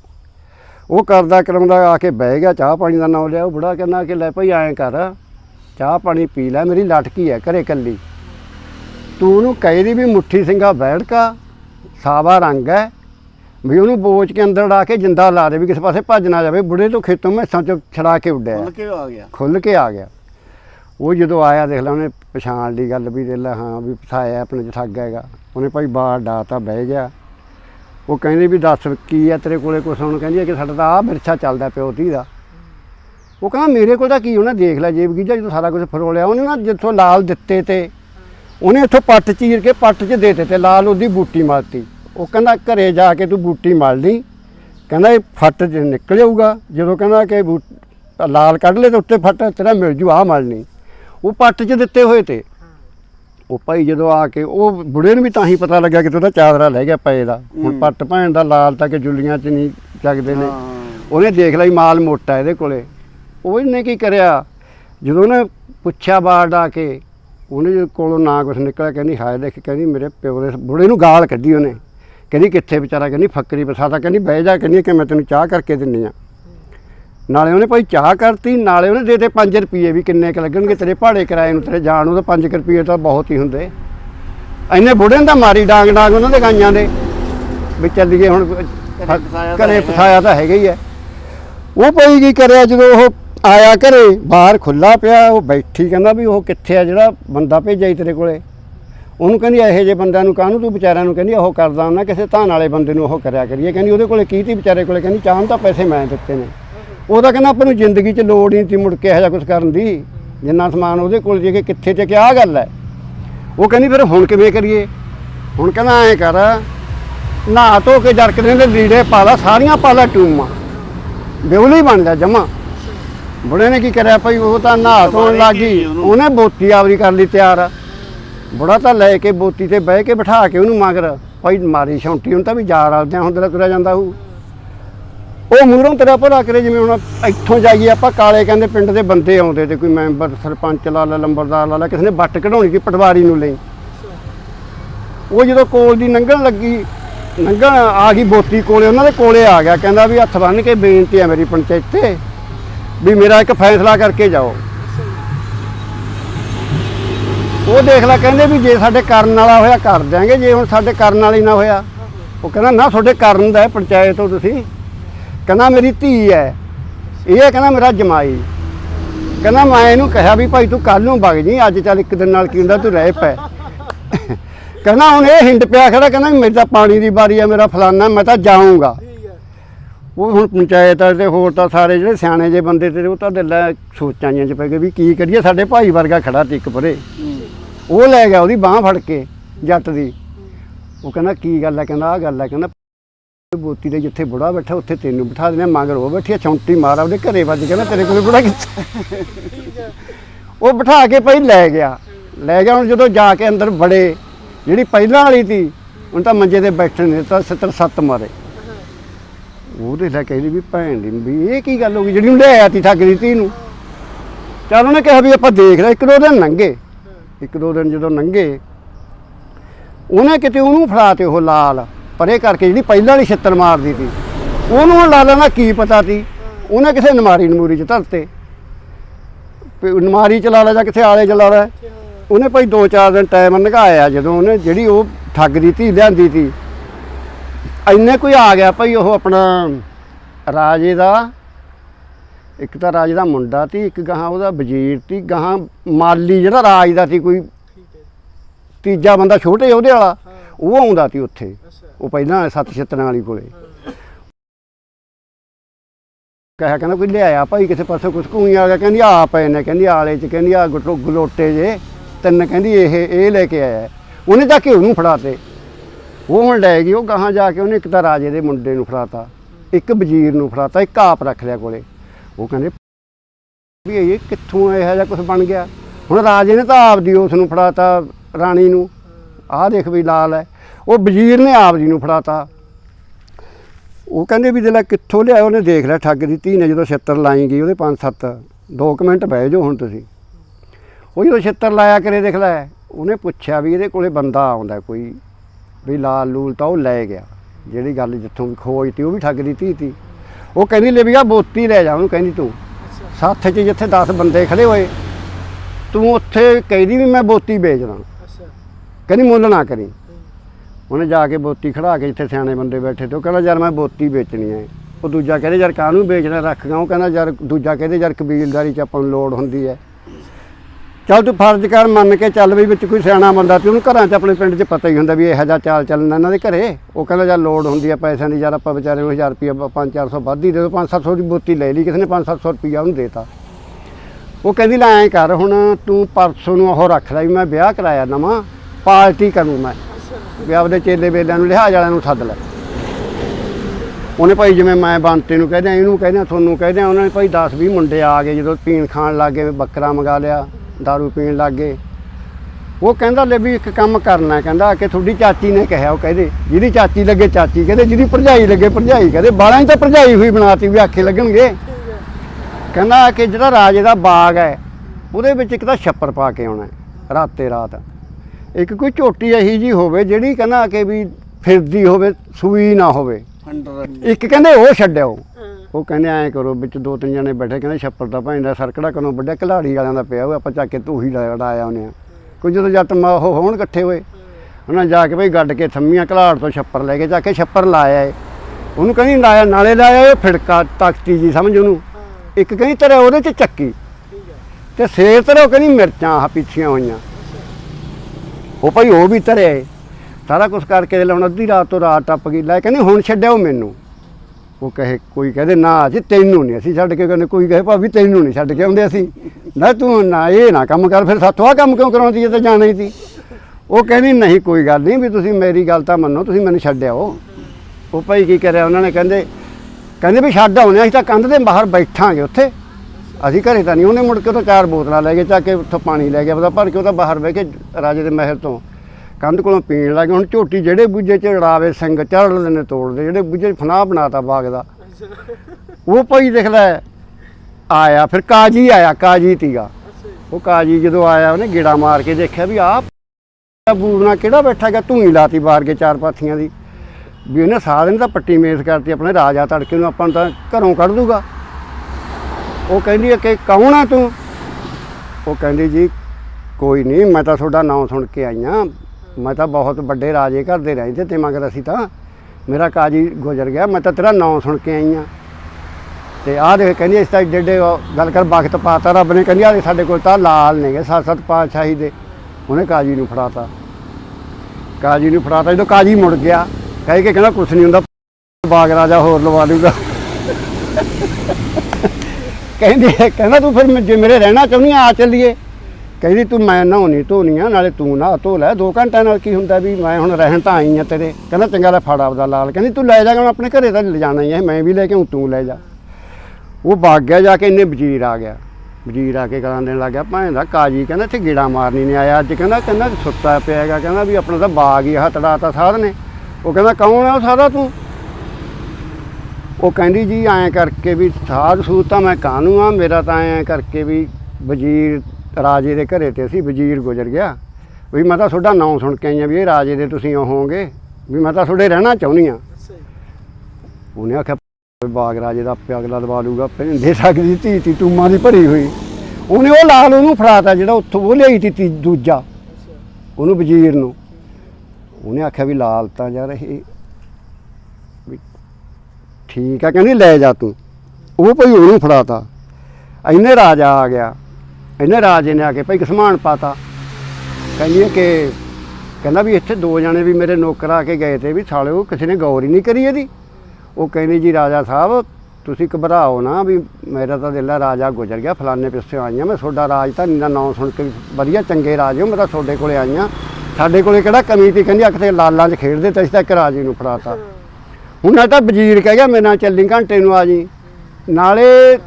ਉਹ ਕਰਦਾ ਕਰਮਦਾ ਆ ਕੇ ਬਹਿ ਗਿਆ, ਚਾਹ ਪਾਣੀ ਦਾ ਨਾਮ ਲਿਆ, ਉਹ ਬੁੜਾ ਕਹਿੰਦਾ ਕਿ ਲੈ ਭਾਈ ਐਂ ਕਰ, ਚਾਹ ਪਾਣੀ ਪੀ ਲੈ, ਮੇਰੀ ਲਟਕੀ ਹੈ ਘਰੇ ਕੱਲੀ ਤੂੰ ਉਹਨੂੰ ਕਹਿ ਦੀ ਵੀ ਮੁੱਠੀ ਸਿੰਘਾ ਬੈਠ ਕਾ ਸਾਵਾ ਰੰਗ ਹੈ ਵੀ ਉਹਨੂੰ ਬੋਚ ਕੇ ਅੰਦਰ ਡਾ ਕੇ ਜਿੰਦਾ ਲਾ ਦੇ ਵੀ ਕਿਸੇ ਪਾਸੇ ਭੱਜ ਨਾ ਜਾਵੇ ਬੁੜੇ ਤੋਂ ਖੇਤੋਂ ਮੈਸਾਂ ਚ ਛੜਾ ਕੇ ਉੱਡਿਆ। ਖੁੱਲ ਕੇ ਆ ਗਿਆ। ਖੁੱਲ ਕੇ ਆ ਗਿਆ। ਉਹ ਜਦੋਂ ਆਇਆ ਦੇਖ ਲਾ ਉਹਨੇ ਪਛਾਣ ਲਈ ਗੱਲ ਵੀ ਦੇ ਲੈ ਹਾਂ ਵੀ ਫਸਾਇਆ ਆਪਣੇ ਚ ਠੱਗ ਹੈਗਾ। ਉਹਨੇ ਭਾਈ ਬਾਹਰ ਡਾਤਾ ਬਹਿ ਗਿਆ। ਉਹ ਕਹਿੰਦੇ ਵੀ ਦੱਸ ਕੀ ਹੈ ਤੇਰੇ ਕੋਲੇ ਕੁਛ? ਹੁਣ ਕਹਿੰਦੀ ਹੈ ਕਿ ਸਾਡਾ ਤਾਂ ਆਹ ਮਿਰਚਾ ਚੱਲਦਾ ਪਿਓ ਧੀ ਦਾ। ਉਹ ਕਹਿੰਦਾ ਮੇਰੇ ਕੋਲ ਤਾਂ ਕੀ ਉਹਨੇ ਦੇਖ ਲਿਆ ਜੇਬ ਗੀਜਾ ਜਦੋਂ ਸਾਰਾ ਕੁਝ ਫਰੋਲਿਆ ਉਹਨੇ ਨਾ ਜਿੱਥੋਂ ਲਾਲ ਦਿੱਤੇ ਤੇ ਉਹਨੇ ਇੱਥੋਂ ਪੱਟ ਚੀਰ ਕੇ ਪੱਟ 'ਚ ਦੇ ਦਿੱਤੇ ਤੇ ਲਾਲ ਉਹਦੀ ਬੂਟੀ ਮਾਰਤੀ। ਉਹ ਕਹਿੰਦਾ ਘਰੇ ਜਾ ਕੇ ਤੂੰ ਬੂਟੀ ਮਲ ਲਈ। ਕਹਿੰਦਾ ਇਹ ਫੱਟ 'ਚ ਨਿਕਲ ਜਾਊਗਾ। ਜਦੋਂ ਕਹਿੰਦਾ ਕਿ ਬੂ- ਲਾਲ ਕੱਢ ਲੈ ਤੇ ਉੱਤੇ ਫੱਟ ਤੇਰਾ ਮਿਲ ਜੂ ਆ ਮਲਣੀ। ਉਹ ਪੱਟ 'ਚ ਦਿੱਤੇ ਹੋਏ ਤੇ। ਉਹ ਭਾਈ ਜਦੋਂ ਆ ਕੇ ਉਹ ਬੁੜੇ ਨੂੰ ਵੀ ਤਾਂ ਹੀ ਪਤਾ ਲੱਗਾ ਕਿ ਉਹਦਾ ਚਾਦਰਾ ਲੈ ਗਿਆ ਪਏ ਦਾ। ਹੁਣ। ਪੱਟ ਭੈਣ ਦਾ ਲਾਲ ਤਾਂ ਕਿ ਜੁੱਲੀਆਂ 'ਚ ਨਹੀਂ ਚੱਕਦੇ ਨੇ। ਉਹਨੇ ਦੇਖ ਲਈ ਮਾਲ ਮੋਟਾ ਇਹਦੇ ਕੋਲੇ। ਉਹ ਇਹਨੇ ਕੀ ਕਰਿਆ? ਜਦੋਂ ਉਹਨੇ ਪੁੱਛਿਆ ਬਾੜ ਆ ਕੇ ਉਹਨੇ ਕੋਲੋਂ ਨਾ ਕੁਛ ਨਿਕਲਿਆ ਕਹਿੰਦੀ ਹਾਏ ਦੇਖ ਕਹਿੰਦੀ ਮੇਰੇ ਪਿਓ ਦੇ ਬੁੜੇ ਨੂੰ ਗਾਲ ਕੱਢੀ ਉਹਨੇ। ਕਹਿੰਦੀ ਕਿੱਥੇ ਵਿਚਾਰਾ ਕਹਿੰਦੀ ਫੱਕਰੀ ਫਸਾਦਾ ਕਹਿੰਦੀ ਬਹਿ ਜਾ ਕਹਿੰਦੀ ਕਿ ਮੈਂ ਤੈਨੂੰ ਚਾਹ ਕਰਕੇ ਦਿੰਨੀ ਆ। ਨਾਲੇ ਉਹਨੇ ਭਾਈ ਚਾਹ ਕਰਤੀ ਨਾਲੇ ਉਹਨੇ ਦੇ ਤੇ 5 ਰੁਪਏ ਵੀ ਕਿੰਨੇ ਕ ਲੱਗਣਗੇ ਤੇਰੇ ਭਾੜੇ ਕਿਰਾਏ ਨੂੰ ਤੇਰੇ ਜਾਣ ਨੂੰ ਤਾਂ 5 ਰੁਪਏ ਤਾਂ ਬਹੁਤ ਹੀ ਹੁੰਦੇ। ਐਨੇ ਬੁੜੇ ਨੇ ਤਾਂ ਮਾਰੀ ਡਾਂਗ ਡਾਂਗ ਉਹਨਾਂ ਦੇ ਗਾਈਆਂ ਦੇ ਵੀ ਚੱਲੀਏ ਹੁਣ ਘਰੇ। ਫਸਾਇਆ ਤਾਂ ਹੈਗਾ। ਹੀ ਹੈ। ਉਹ ਭਾਈ ਕੀ ਕਰਿਆ ਜਦੋਂ ਉਹ ਆਇਆ ਘਰੇ ਬਾਹਰ ਖੁੱਲਾ ਪਿਆ ਉਹ ਬੈਠੀ ਕਹਿੰਦਾ ਵੀ ਉਹ ਕਿੱਥੇ ਆ ਜਿਹੜਾ ਬੰਦਾ ਭੇਜਿਆ ਤੇਰੇ ਕੋਲੇ। ਉਹਨੂੰ ਕਹਿੰਦੀ ਇਹੋ ਜਿਹੇ ਬੰਦਿਆਂ ਨੂੰ ਕਾਹਨੂੰ ਤੂੰ ਵਿਚਾਰਿਆਂ ਨੂੰ ਕਹਿੰਦੀ ਉਹ ਕਰਦਾ ਹੁੰਦਾ ਕਿਸੇ ਧਾਨ ਵਾਲੇ ਬੰਦੇ ਨੂੰ ਉਹ ਕਰਿਆ ਕਰੀਏ। ਕਹਿੰਦੀ ਉਹਦੇ ਕੋਲੇ ਕੀ ਤੀ ਵਿਚਾਰੇ ਕੋਲੇ? ਕਹਿੰਦੀ ਚਾਹ ਨੂੰ ਤਾਂ ਪੈਸੇ ਮੈਂ ਦਿੱਤੇ ਨੇ। ਉਹਦਾ ਕਹਿੰਦਾ ਆਪਾਂ ਨੂੰ ਜ਼ਿੰਦਗੀ 'ਚ ਲੋੜ ਨਹੀਂ ਤੀ ਮੁੜ ਕੇ ਇਹੋ ਜਿਹਾ ਕੁਝ ਕਰਨ ਦੀ। ਜਿੰਨਾ ਸਮਾਨ ਉਹਦੇ ਕੋਲ ਜੇ ਕਿ ਕਿੱਥੇ ਤੇ ਕਿਆ ਗੱਲ ਹੈ। ਉਹ ਕਹਿੰਦੀ ਫਿਰ ਹੁਣ ਕਿਵੇਂ ਕਰੀਏ? ਹੁਣ ਕਹਿੰਦਾ ਐਂ ਕਰ ਨਹਾ ਧੋ ਕੇ ਜਰਕਦੇ ਦੇ ਲੀੜੇ ਪਾ ਲਾ ਸਾਰੀਆਂ ਪਾ ਲਾ ਟੂਮਾਂ। ਬਿਉਲੀ ਬਣ ਜਾ ਜਮਾ। ਬੁੜੇ ਨੇ ਕੀ ਕਰਿਆ ਭਾਈ ਉਹ ਤਾਂ ਨਹਾ ਧੋਣ ਲੱਗ ਗਈ। ਉਹਨੇ? ਬੋਤੀ ਆਵਰੀ ਕਰ ਲਈ ਤਿਆਰ। ਬੁੜਾ ਤਾਂ ਲੈ ਕੇ ਬੋਤੀ ਤੇ ਬਹਿ ਕੇ ਬਿਠਾ ਕੇ ਉਹਨੂੰ ਮਗਰ। ਭਾਈ ਮਾਰੀ ਛੌਂਟੀ, ਹੁਣ ਤਾਂ ਵੀ ਜਾ ਰਲਦਿਆਂ ਹੁੰਦੇ ਤੁਰਿਆ ਜਾਂਦਾ ਹੂ ਉਹ ਮੂਹਰੋਂ ਤੇਰਾ ਭਲਾ ਕਰੇ, ਜਿਵੇਂ ਹੁਣ ਇੱਥੋਂ ਜਾਈਏ ਆਪਾਂ ਕਾਲੇ ਕਹਿੰਦੇ ਪਿੰਡ ਦੇ ਬੰਦੇ ਆਉਂਦੇ ਤੇ ਕੋਈ ਮੈਂਬਰ, ਸਰਪੰਚ ਲਾ ਲਾ ਲੰਬਰਦਾਰ ਲਾ ਲਾ, ਕਿਸੇ ਨੇ ਵੱਟ ਕਢਾਉਣੀ ਸੀ ਪਟਵਾਰੀ ਨੂੰ ਲਈ। ਉਹ ਜਦੋਂ ਕੋਲ ਦੀ ਲੰਘਣ ਲੱਗੀ ਲੰਘਣ ਆ ਗਈ ਬੋਤੀ ਕੋਲੇ, ਉਹਨਾਂ ਦੇ ਕੋਲੇ ਆ ਗਿਆ, ਕਹਿੰਦਾ ਵੀ ਹੱਥ ਬੰਨ੍ਹ ਕੇ ਬੇਨਤੀ ਹੈ ਮੇਰੀ ਪੰਚਾਇਤ ਤੇ ਵੀ ਮੇਰਾ ਇੱਕ ਫੈਸਲਾ ਕਰਕੇ ਜਾਓ। ਉਹ ਦੇਖ ਲੈ, ਕਹਿੰਦੇ ਵੀ ਜੇ ਸਾਡੇ ਕਰਨ ਵਾਲਾ ਹੋਇਆ, ਕਰ ਦਿਆਂਗੇ। ਜੇ ਹੁਣ ਸਾਡੇ ਕਰਨ ਵਾਲੀ ਨਾ ਹੋਇਆ, ਉਹ ਕਹਿੰਦਾ, ਨਾ, ਤੁਹਾਡੇ ਕਰਨ ਦਾ ਹੈ, ਪੰਚਾਇਤ ਤੋਂ ਤੁਸੀਂ। ਕਹਿੰਦਾ, ਮੇਰੀ ਧੀ ਹੈ। ਇਹ ਹੈ, ਕਹਿੰਦਾ, ਮੇਰਾ ਜਮਾਈ। ਕਹਿੰਦਾ, ਮੈਂ ਇਹਨੂੰ ਕਿਹਾ ਵੀ, ਭਾਈ, ਤੂੰ ਕੱਲ ਨੂੰ ਵਗ ਜੀ, ਅੱਜ ਚੱਲ ਇੱਕ ਦਿਨ ਨਾਲ ਕੀ ਹੁੰਦਾ, ਤੂੰ ਰਹਿ ਪੈ। ਕਹਿੰਦਾ, ਹੁਣ ਇਹ ਹਿੰਡ ਪਿਆ ਖੜਾ, ਕਹਿੰਦਾ ਵੀ ਮੇਰੀ ਤਾਂ ਪਾਣੀ ਦੀ ਵਾਰੀ ਆ ਮੇਰਾ ਫਲਾਨਾ, ਮੈਂ ਤਾਂ ਜਾਊਂਗਾ। ਉਹ ਹੁਣ ਪੰਚਾਇਤ ਆ ਤੇ ਹੋਰ ਤਾਂ ਸਾਰੇ ਜਿਹੜੇ ਸਿਆਣੇ ਜੇ ਬੰਦੇ ਤੇ ਉਹ ਤਾਂ ਦਿਲਾਂ ਸੋਚਾਂ ਜਿਹੀਆਂ ਚ ਪੈ ਗਏ ਵੀ ਕੀ ਕਰੀਏ, ਸਾਡੇ ਭਾਈ ਵਰਗਾ ਖੜਾ ਤੇ ਇੱਕ ਪਰੇ। ਉਹ ਲੈ ਗਿਆ ਉਹਦੀ ਬਾਹ ਫੜ ਕੇ ਜੱਟ ਦੀ। ਉਹ ਕਹਿੰਦਾ ਕੀ ਗੱਲ ਹੈ? ਕਹਿੰਦਾ ਆ ਗੱਲ ਹੈ। ਕਹਿੰਦਾ ਬੋਤੀ ਦੇ ਜਿੱਥੇ ਬੁੜਾ ਬੈਠਾ ਉੱਥੇ ਤੈਨੂੰ ਬਿਠਾ ਦੇਣਾ ਮਗਰ ਉਹ ਬੈਠੀ ਆ, ਚੌਂਟੀ ਮਾਰ ਉਹਦੇ ਘਰੇ ਵੱਜ ਕਹਿੰਦਾ ਤੇਰੇ ਕੋਲ ਬੁੜਾ ਕਿੱਥੇ ਉਹ ਬਿਠਾ ਕੇ ਭਾਈ ਲੈ ਗਿਆ। ਲੈ ਗਿਆ ਹੁਣ ਜਦੋਂ ਜਾ ਕੇ ਅੰਦਰ ਬੜੇ ਜਿਹੜੀ ਪਹਿਲਾਂ ਵਾਲੀ ਸੀ ਹੁਣ ਤਾਂ ਮੰਜੇ ਤੇ ਬੈਠਣ ਨੇ ਤਾਂ 70 ਸੱਤ ਮਾਰੇ। ਉਹਦੇ ਲੈ ਕਹਿੰਦੀ ਵੀ ਭੈਣ ਦੀ ਵੀ ਇਹ ਕੀ ਗੱਲ ਹੋ ਗਈ? ਜਿਹੜੀ ਉਹਨੇ ਲਿਆਇਆ ਤੀ ਠੱਗ ਦਿੱਤੀ ਨੂੰ। ਚੱਲ ਉਹਨੇ ਕਿਹਾ ਵੀ ਆਪਾਂ ਦੇਖ ਲੈ ਇੱਕ ਦੋ ਦਿਨ ਲੰਘੇ। ਇੱਕ ਦੋ ਦਿਨ ਜਦੋਂ ਲੰਘੇ ਉਹਨੇ ਕਿਤੇ ਉਹਨੂੰ ਫੜਾ ਤੇ ਉਹ ਲਾਲ, ਪਰੇ ਕਰਕੇ ਜਿਹੜੀ ਪਹਿਲਾਂ ਵਾਲੀ ਛਿੱਤਰ ਮਾਰਦੀ ਸੀ, ਉਹਨੂੰ ਲਾਲਾਂ ਦਾ ਕੀ ਪਤਾ ਸੀ? ਉਹਨੇ ਕਿਸੇ ਨਮਾਰੀ ਨਮੂਰੀ ਚ ਧਰਤੇ। ਨਮਾਰੀ ਚ ਲਾ ਲਾ ਜਾਂ ਕਿਸੇ ਆਲੇ ਚ ਲਾ ਲਾ ਉਹਨੇ ਭਾਈ ਦੋ ਚਾਰ ਦਿਨ ਟਾਈਮ ਲੰਘਾਇਆ ਜਦੋਂ ਉਹਨੇ ਜਿਹੜੀ ਉਹ ਠੱਗ ਦੀ ਧੀ ਲਿਆਂਦੀ ਸੀ। ਇੰਨੇ ਕੋਈ ਆ ਗਿਆ ਭਾਈ ਉਹ ਆਪਣਾ ਰਾਜੇ ਦਾ ਇੱਕ ਤਾਂ ਰਾਜੇ ਦਾ ਮੁੰਡਾ ਸੀ ਇੱਕ ਗਾਹਾਂ ਉਹਦਾ ਵਜ਼ੀਰ ਸੀ ਗਾਹਾਂ ਮਾਲੀ ਜਿਹੜਾ ਰਾਜ ਦਾ ਸੀ ਕੋਈ ਤੀਜਾ ਬੰਦਾ ਛੋਟੇ ਉਹਦੇ ਵਾਲਾ ਉਹ ਆਉਂਦਾ ਸੀ ਉੱਥੇ। ਉਹ ਪਹਿਲਾਂ ਸੱਤ ਛਿੱਤਰਾਂ ਵਾਲੀ ਕੋਲੇ। ਕਹਿਆ ਕਹਿੰਦਾ ਕੋਈ ਲਿਆਇਆ ਭਾਈ ਕਿਸੇ ਪਾਸੇ ਕੁਛ ਕੋਈ ਆ ਗਿਆ। ਕਹਿੰਦੀ ਆ ਪਏ ਨੇ ਕਹਿੰਦੀ ਆਲੇ ਚ ਕਹਿੰਦੀ ਆ ਗਟੋ ਗਲੋਟੇ ਜੇ ਤਿੰਨ ਕਹਿੰਦੀ ਇਹ ਇਹ ਲੈ ਕੇ ਆਇਆ। ਉਹਨੇ ਜਾ ਕੇ ਉਹਨੂੰ ਫੜਾਤੇ। ਉਹ ਹੁਣ ਲੈ ਗਈ ਉਹ ਗਾਹਾਂ ਜਾ ਕੇ ਉਹਨੇ ਇੱਕ ਤਾਂ ਰਾਜੇ ਦੇ ਮੁੰਡੇ ਨੂੰ ਫੜਾਤਾ ਇੱਕ ਵਜ਼ੀਰ ਨੂੰ ਫੜਾਤਾ ਇੱਕ ਆਪ ਰੱਖ ਲਿਆ ਕੋਲੇ। ਉਹ ਕਹਿੰਦੇ ਵੀ ਇਹ ਕਿੱਥੋਂ ਇਹੋ ਜਿਹਾ ਕੁਝ ਬਣ ਗਿਆ? ਹੁਣ ਰਾਜੇ ਨੇ ਤਾਂ ਆਪਦੀ ਉਸ ਨੂੰ ਫੜਾਤਾ, ਰਾਣੀ ਨੂੰ। ਆਹ ਦੇਖ ਵੀ ਲਾਲ ਹੈ। ਉਹ ਵਜ਼ੀਰ ਨੇ ਆਪ ਜੀ ਨੂੰ ਫੜਾਤਾ। ਉਹ ਕਹਿੰਦੇ ਵੀ ਜਿਹੜਾ ਕਿੱਥੋਂ ਲਿਆਇਆ, ਉਹਨੇ ਦੇਖ ਲਿਆ, ਠੱਗ ਦੀ ਧੀ ਨੇ ਜਦੋਂ ਛਿੱਤਰ ਲਾਈ ਗਈ, ਉਹਦੇ ਪੰਜ ਸੱਤ। ਦੋ ਕੁ ਮਿੰਟ ਬਹਿ ਜਾਓ ਹੁਣ ਤੁਸੀਂ। ਉਹ ਜਦੋਂ ਛਿੱਤਰ ਲਾਇਆ ਕਰੇ, ਦੇਖ ਲੈ, ਉਹਨੇ ਪੁੱਛਿਆ ਵੀ ਇਹਦੇ ਕੋਲੇ ਬੰਦਾ ਆਉਂਦਾ ਕੋਈ, ਵੀ ਲਾਲ ਲੂਲ ਤਾਂ ਉਹ ਲੈ ਗਿਆ। ਜਿਹੜੀ ਗੱਲ ਜਿੱਥੋਂ ਵੀ ਖੋਜ ਤੀ, ਉਹ ਵੀ ਠੱਗ ਦੀ ਧੀ ਤੀ। ਉਹ ਕਹਿੰਦੀ ਲੈ ਵੀ ਆ ਬੋਤੀ ਲੈ ਜਾ ਉਹਨੂੰ ਕਹਿੰਦੀ ਤੂੰ। ਸਾਥ 'ਚ ਜਿੱਥੇ 10 ਬੰਦੇ ਖੜੇ ਹੋਏ ਤੂੰ ਉੱਥੇ ਕਹਿੰਦੀ ਵੀ ਮੈਂ ਬੋਤੀ ਵੇਚਦਾ ਕਹਿੰਦੀ ਮੁੱਲ ਨਾ ਕਰੀ। ਉਹਨੇ ਜਾ ਕੇ ਬੋਤੀ ਖੜਾ ਕੇ ਜਿੱਥੇ ਸਿਆਣੇ ਬੰਦੇ ਬੈਠੇ ਤੇ ਉਹ ਕਹਿੰਦਾ ਯਾਰ ਮੈਂ ਬੋਤੀ ਵੇਚਣੀ ਹੈ ਉਹ ਦੂਜਾ ਕਹਿੰਦੇ ਯਾਰ ਕਾਹਨੂੰ ਵੇਚਣਾ? ਰੱਖ ਗਾ ਉਹ ਕਹਿੰਦਾ ਯਾਰ ਦੂਜਾ ਕਹਿੰਦੇ ਯਾਰ ਕਬੀਲਦਾਰੀ 'ਚ ਆਪਾਂ ਨੂੰ ਲੋੜ ਹੁੰਦੀ ਹੈ। ਚੱਲ ਤੂੰ ਫਰਜ਼ ਕਰ ਮੰਨ ਕੇ ਚੱਲ ਵੀ ਵਿੱਚ ਕੋਈ ਸਿਆਣਾ ਬੰਦਾ ਤੇ ਉਹਨੂੰ ਘਰਾਂ 'ਚ ਆਪਣੇ ਪਿੰਡ 'ਚ ਪਤਾ ਹੀ ਹੁੰਦਾ ਵੀ ਇਹੋ ਜਿਹਾ ਚਾਲ ਚੱਲਣਾ ਇਹਨਾਂ ਦੇ ਘਰੇ। ਉਹ ਕਹਿੰਦਾ ਯਾਰ ਲੋੜ ਹੁੰਦੀ ਆ ਪੈਸਿਆਂ ਦੀ ਯਾਰ ਆਪਾਂ ਵਿਚਾਰੇ ਨੂੰ 1000 ਰੁਪਏ 5-400 ਵੱਧ ਹੀ ਦੇ ਦਿਓ 5-700 ਦੀ ਬੋਤੀ ਲੈ ਲਈ, ਕਿਸੇ ਨੇ 5-700 ਰੁਪਈਆ ਉਹਨੂੰ ਦੇਤਾ। ਉਹ ਕਹਿੰਦੀ ਲੈ ਐਂ ਕਰ, ਹੁਣ ਤੂੰ ਪਰਸੋਂ ਨੂੰ ਉਹ ਰੱਖ ਲੈ ਵੀ ਮੈਂ ਵਿਆਹ ਕਰਾਇਆ ਨਵਾਂ ਪਾਰਟੀ ਕਰੂੰ ਮੈਂ। ਵੀ ਆਪਦੇ ਚੇਲੇ ਵੇਲਿਆਂ ਨੂੰ, ਲਿਹਾਜ਼ ਵਾਲਿਆਂ ਨੂੰ ਸੱਦ ਲੈ। ਉਹਨੇ ਭਾਈ ਜਿਵੇਂ ਮੈਂ ਬੰਤੇ ਨੂੰ ਕਹਿੰਦਾ ਇਹਨੂੰ ਕਹਿੰਦਾ ਤੁਹਾਨੂੰ ਕਹਿੰਦਾ ਉਹਨਾਂ ਨੇ ਭਾਈ 10 20 ਮੁੰਡੇ ਆ ਗਏ, ਜਦੋਂ ਪੀਣ ਖਾਣ ਲੱਗ ਬੱਕਰਾ ਮੰਗਾ ਲਿਆ। दारू ਪੀਣ ਲੱਗ ਗਏ ਉਹ ਕਹਿੰਦਾ ਲੈ ਵੀ ਇੱਕ ਕੰਮ ਕਰਨਾ ਕਹਿੰਦਾ ਕਿ ਤੁਹਾਡੀ ਚਾਚੀ ਨੇ ਕਿਹਾ ਉਹ ਕਹਿੰਦੇ ਜਿਹਦੀ ਚਾਚੀ ਲੱਗੇ ਚਾਚੀ ਕਹਿੰਦੇ ਜਿਹਦੀ ਭਰਜਾਈ ਲੱਗੇ ਭਰਜਾਈ ਕਹਿੰਦੇ ਬਾਲਾਂ 'ਚ ਤਾਂ ਭਰਜਾਈ ਹੋਈ ਬਣਾਤੀ ਵੀ ਆਖੇ ਲੱਗਣਗੇ ਕਹਿੰਦਾ ਕਿ ਜਿਹੜਾ ਰਾਜੇ ਦਾ ਬਾਗ ਹੈ ਉਹਦੇ ਵਿੱਚ ਇੱਕ ਤਾਂ ਛੱਪਰ ਪਾ ਕੇ ਆਉਣਾ ਹੈ, ਰਾਤੇ ਰਾਤ ਇੱਕ ਕੋਈ ਝੋਟੀ ਇਹੀ ਜੀ ਹੋਵੇ ਜਿਹੜੀ ਕਹਿੰਦਾ ਕਿ ਵੀ ਫਿਰਦੀ ਹੋਵੇ ਸੂਈ ਨਾ ਹੋਵੇ ਇੱਕ ਕਹਿੰਦੇ ਉਹ ਛੱਡਿਓ ਉਹ ਕਹਿੰਦੇ ਐਂ ਕਰੋ ਵਿੱਚ ਦੋ ਤਿੰਨ ਜਣੇ ਬੈਠੇ ਕਹਿੰਦੇ ਛੱਪਰ ਦਾ ਭਾਂਡਾ ਸਰਕੜਾ ਕੋਲੋਂ ਵੱਡਾ ਕਲਾੜੀ ਵਾਲਿਆਂ ਦਾ ਪਿਆ ਉਹ ਆਪਾਂ ਚੱਕ ਕੇ ਧੂਹੀ ਲੜਾਇਆ ਉਹਨੇ ਆ। ਕੋਈ ਜਦੋਂ ਜੱਟ ਮਾ ਉਹ ਹੋਣ ਇਕੱਠੇ ਹੋਏ ਉਹਨਾਂ ਜਾ ਕੇ ਭਈ ਗੱਡ ਕੇ ਥੰਮੀਆਂ ਕਲਾੜ ਤੋਂ ਛੱਪਰ ਲੈ ਕੇ ਜਾ ਕੇ ਛੱਪਰ ਲਾਇਆ ਏ। ਉਹਨੂੰ ਕਹਿੰਦੀ ਲਾਇਆ ਨਾਲੇ ਲਾਇਆ ਇਹ ਫਿੜਕਾ ਤਖਤੀ ਜੀ ਸਮਝ ਉਹਨੂੰ? ਇੱਕ ਕਹਿੰਦੀ ਤੇਰੇ ਉਹਦੇ ਚ ਚੱਕੀ। ਤੇ ਸੇਰ ਤੇਰੇ ਉਹ ਕਹਿੰਦੀ ਮਿਰਚਾਂ ਆਹ ਪਿੱਛੀਆਂ ਹੋਈਆਂ। ਉਹ ਭਾਈ ਉਹ ਵੀ ਏ। ਸਾਰਾ ਕੁਝ ਕਰਕੇ ਲਾਉਣ ਅੱਧੀ ਰਾਤ ਤੋਂ ਰਾਤ ਟੱਪ ਗਈ। ਲੈ ਕਹਿੰਦੀ ਹੁਣ ਛੱਡਿਓ ਮੈਨੂੰ। ਉਹ ਕਹੇ, ਕੋਈ ਕਹਦੇ, ਨਾ ਜੀ ਤੈਨੂੰ ਨਹੀਂ ਅਸੀਂ ਛੱਡ ਕੇ ਕਹਿੰਦੇ ਕੋਈ ਕਹੇ, ਭਾਬੀ, ਤੈਨੂੰ ਨਹੀਂ ਛੱਡ ਕੇ ਆਉਂਦੇ ਅਸੀਂ। ਨਾ ਤੂੰ, ਨਾ ਇਹ ਨਾ ਕੰਮ ਕਰ, ਫਿਰ ਸਾਥੋਂ ਆ ਕੰਮ ਕਿਉਂ ਕਰਾਉਂਦੀ ਜੇ ਤਾਂ ਜਾਣਾ ਹੀ ਸੀ। ਉਹ ਕਹਿੰਦੀ, ਨਹੀਂ, ਕੋਈ ਗੱਲ ਨਹੀਂ, ਵੀ ਤੁਸੀਂ ਮੇਰੀ ਗੱਲ ਤਾਂ ਮੰਨੋ, ਤੁਸੀਂ ਮੈਨੂੰ ਛੱਡਿਆ ਉਹ। ਉਹ ਭਾਈ ਕੀ ਕਰਿਆ, ਉਹਨਾਂ ਨੇ ਕਹਿੰਦੇ ਕਹਿੰਦੇ ਵੀ ਛੱਡ ਆਉਣੇ ਅਸੀਂ ਤਾਂ ਕੰਧ ਦੇ ਬਾਹਰ ਬੈਠਾਂਗੇ ਉੱਥੇ। ਅਸੀਂ ਘਰੇ ਤਾਂ ਨਹੀਂ, ਉਹਨੇ ਮੁੜ ਕੇ ਤਾਂ ਚਾਰ ਬੋਤਲਾਂ ਲੈ ਕੇ ਚੱਕ ਕੇ ਉੱਥੋਂ ਪਾਣੀ ਲੈ ਗਿਆ ਉਹਦਾ ਭਰ ਕੇ ਉਹ ਤਾਂ ਬਾਹਰ ਬਹਿ ਕੇ ਰਾਜੇ ਦੇ ਮਹਿਲ ਤੋਂ ਕੰਧ ਕੋਲੋਂ ਪੀਣ ਲੱਗ ਗਿਆ ਹੁਣ ਝੋਟੀ ਜਿਹੜੇ ਬੁੱਝੇ ਚ ਰੜਾਵੇ, ਸਿੰਘ ਚੜ੍ਹਦੇ ਨੇ ਤੋੜਦੇ, ਜਿਹੜੇ ਬੁੱਝੇ 'ਚ ਫਨਾਹ ਬਣਾਤਾ ਬਾਗ ਦਾ। ਉਹ ਭਾਈ ਦੇਖ ਆਇਆ, ਫਿਰ ਕਾਜੀ ਆਇਆ, ਕਾਜੀ ਤੀਗਾ ਉਹ ਕਾਜੀ ਜਦੋਂ ਆਇਆ, ਉਹਨੇ ਗੇੜਾ ਮਾਰ ਕੇ ਦੇਖਿਆ ਵੀ ਆਹ ਬੂਰਨਾ ਕਿਹੜਾ ਬੈਠਾ ਗਿਆ ਧੂਈ ਲਾਤੀ ਬਾਹਰ ਕੇ ਚਾਰ ਪਾਥੀਆਂ ਦੀ। ਵੀ ਉਹਨੇ ਸਾਧ ਨੇ ਤਾਂ ਪੱਟੀ ਮੇਸ ਕਰਤੀ, ਆਪਣੇ ਰਾਜਾ ਤੜਕੇ ਨੂੰ ਆਪਾਂ ਨੂੰ ਤਾਂ ਘਰੋਂ ਕੱਢ ਦੂਗਾ। ਉਹ ਕਹਿੰਦੀ ਹੈ ਕਿ ਕੌਣ ਆ ਤੂੰ? ਉਹ ਕਹਿੰਦੀ ਜੀ, ਕੋਈ ਨਹੀਂ, ਮੈਂ ਤਾਂ ਤੁਹਾਡਾ ਨਾਮ ਸੁਣ ਕੇ ਆਈ ਹਾਂ ਮੈਂ ਤਾਂ ਬਹੁਤ ਵੱਡੇ ਰਾਜੇ ਘਰ ਦੇ ਰਹਿੰਦੇ ਤੇ ਮਗਰ ਅਸੀਂ ਤਾਂ। ਮੇਰਾ ਕਾਜੀ ਗੁਜ਼ਰ ਗਿਆ, ਮੈਂ ਤਾਂ ਤੇਰਾ ਨਾਂ ਸੁਣ ਕੇ ਆਈ ਹਾਂ। ਤੇ ਆਹ ਦੇਖ, ਕਹਿੰਦੀ ਇਸ ਤਾਂ ਜਿਹੜੇ ਗੱਲ ਕਰ, ਵਕਤ ਪਾਤਾ ਰੱਬ ਨੇ, ਕਹਿੰਦੀ ਆ ਸਾਡੇ ਕੋਲ ਤਾਂ ਲਾਲ ਨੇਗੇ ਸੱਤ ਸੱਤ ਪਾਤਸ਼ਾਹੀ ਦੇ। ਉਹਨੇ ਕਾਜੀ ਨੂੰ ਫੜਾਤਾ। ਕਾਜੀ ਨੂੰ ਫੜਾਤਾ, ਜਦੋਂ ਕਾਜੀ ਮੁੜ ਗਿਆ, ਕਹਿ ਕੇ ਕਹਿੰਦਾ ਕੁਛ ਨਹੀਂ ਹੁੰਦਾ, ਬਾਗ ਰਾਜਾ ਹੋਰ ਲਵਾ ਲੂਗਾ ਕਹਿੰਦੀ, ਕਹਿੰਦਾ ਤੂੰ ਫਿਰ ਜੇ ਮੇਰੇ ਰਹਿਣਾ ਚਾਹੁੰਦੀ ਆ ਆ ਚੱਲੀਏ। ਕਹਿੰਦੀ ਤੂੰ ਮੈਂ ਨਹਾਉਣੀ ਧੋਣੀ ਆ ਨਾਲੇ ਤੂੰ ਨਾ ਧੋ ਲੈ। ਦੋ ਘੰਟਿਆਂ ਨਾਲ ਕੀ ਹੁੰਦਾ ਵੀ ਮੈਂ ਹੁਣ ਰਹਿਣ ਤਾਂ ਆਈ ਆ ਤੇਰੇ। ਕਹਿੰਦਾ ਚੰਗਾ ਲੈ ਫੜ ਆਪਦਾ ਲਾਲ। ਕਹਿੰਦੀ ਤੂੰ ਲੈ ਜਾ ਆਪਣੇ ਘਰੇ ਤਾਂ ਲਿਜਾਣਾ ਹੀ ਹੈ ਮੈਂ ਵੀ ਲੈ ਕੇ ਆਊਂ, ਤੂੰ ਲੈ ਜਾ। ਉਹ ਭਾਗ ਗਿਆ ਜਾ ਕੇ ਇੰਨੇ ਵਜ਼ੀਰ ਆ ਗਿਆ। ਵਜ਼ੀਰ ਆ ਕੇ ਗਲਾਂ ਦੇਣ ਲੱਗ ਗਿਆ। ਭਾਂ ਦਾ ਕਾਜੀ ਕਹਿੰਦਾ ਇੱਥੇ ਗੇੜਾ ਮਾਰਨੀ ਨਹੀਂ ਆਇਆ। ਅੱਜ ਕਹਿੰਦਾ ਕਹਿੰਦਾ ਸੁੱਤਾ ਪਿਆ ਹੈਗਾ। ਕਹਿੰਦਾ ਵੀ ਆਪਣਾ ਤਾਂ ਬਾਗ ਹੀ ਆ ਤੜਾਤਾ ਸਾਧ ਨੇ। ਉਹ ਕਹਿੰਦਾ ਕੌਣ ਆ ਉਹ ਸਾਧਾ ਤੂੰ? ਉਹ ਕਹਿੰਦੀ ਜੀ ਐਂ ਕਰਕੇ ਵੀ ਸਾਧ ਸੂਤ ਤਾਂ ਮੈਂ ਕਾਹਨੂੰ ਆ? ਮੇਰਾ ਤਾਂ ਐਂ ਕਰਕੇ ਵੀ ਵਜ਼ੀਰ ਰਾਜੇ ਦੇ ਘਰੇ ਤੇ ਸੀ ਵਜ਼ੀਰ ਗੁਜ਼ਰ ਗਿਆ। ਵੀ ਮੈਂ ਤਾਂ ਤੁਹਾਡਾ ਨਾਂ ਸੁਣ ਕੇ ਆਈ ਆ ਵੀ ਇਹ ਰਾਜੇ ਦੇ ਤੁਸੀਂ ਉਹ ਹੋਵੋਗੇ, ਵੀ ਮੈਂ ਤਾਂ ਤੁਹਾਡੇ ਰਹਿਣਾ ਚਾਹੁੰਦੀ ਆ। ਉਹਨੇ ਆਖਿਆ ਬਾਗ ਰਾਜੇ ਦਾ ਆਪੇ ਅਗਲਾ ਦਵਾ ਲੂਗਾ ਦੇ ਸਕਦੀ, ਧੀ ਤੀ ਟੂਮਾਂ ਦੀ ਭਰੀ ਹੋਈ। ਉਹਨੇ ਉਹ ਲਾਲ ਉਹਨੂੰ ਫੜਾਤਾ ਜਿਹੜਾ ਉੱਥੋਂ ਉਹ ਲਿਆਈ ਤੀ ਦੂਜਾ, ਉਹਨੂੰ ਵਜ਼ੀਰ ਨੂੰ। ਉਹਨੇ ਆਖਿਆ ਵੀ ਲਾਲ ਤਾਂ ਯਾਰ ਇਹ ਵੀ ਠੀਕ ਆ, ਕਹਿੰਦੀ ਲੈ ਜਾ ਤੂੰ। ਉਹ ਭਈ ਉਹਨੂੰ ਫੜਾਤਾ। ਇੰਨੇ ਰਾਜਾ ਆ ਗਿਆ। ਇਹਨੇ ਰਾਜੇ ਨੇ ਆ ਕੇ ਭਈ ਸਮਾਨ ਪਾਤਾ। ਕਹਿੰਦੀ ਹੈ ਕਿ ਕਹਿੰਦਾ ਵੀ ਇੱਥੇ ਦੋ ਜਣੇ ਵੀ ਮੇਰੇ ਨੌਕਰ ਆ ਕੇ ਗਏ ਤੇ ਵੀ ਸਾਲਿਓ ਕਿਸੇ ਨੇ ਗੌਰ ਹੀ ਨਹੀਂ ਕਰੀ ਇਹਦੀ। ਉਹ ਕਹਿੰਦੀ ਜੀ ਰਾਜਾ ਸਾਹਿਬ, ਤੁਸੀਂ ਘਬਰਾਓ ਨਾ ਵੀ ਮੇਰਾ ਤਾਂ ਦਿਲ ਰਾਜਾ ਗੁਜ਼ਰ ਗਿਆ, ਫਲਾਣੇ ਪਿੱਛੇ ਆਈਆਂ ਮੈਂ, ਤੁਹਾਡਾ ਰਾਜ ਧਾਨੀ ਦਾ ਨਾਮ ਸੁਣ ਕੇ ਵਧੀਆ ਚੰਗੇ ਰਾਜ ਹੋ, ਮੈਂ ਤਾਂ ਤੁਹਾਡੇ ਕੋਲੇ ਆਈਆਂ ਸਾਡੇ ਕੋਲੇ ਕਿਹੜਾ ਕਮੀ ਤੀ ਕਹਿੰਦੀ ਅੱਖ ਤੇ ਲਾਲਾਂ 'ਚ ਖੇਡਦੇ ਤੇ ਅਸੀਂ ਤਾਂ ਇੱਕ ਰਾਜੇ ਨੂੰ ਫੜਾਤਾ। ਹੁਣ ਇਹ ਤਾਂ ਵਜ਼ੀਰ ਕਹਿ ਗਿਆ, ਮੇਰੇ ਨਾਲ ਚੱਲੀ ਘੰਟੇ ਨੂੰ ਆ ਜੀ। ਨਾਲੇ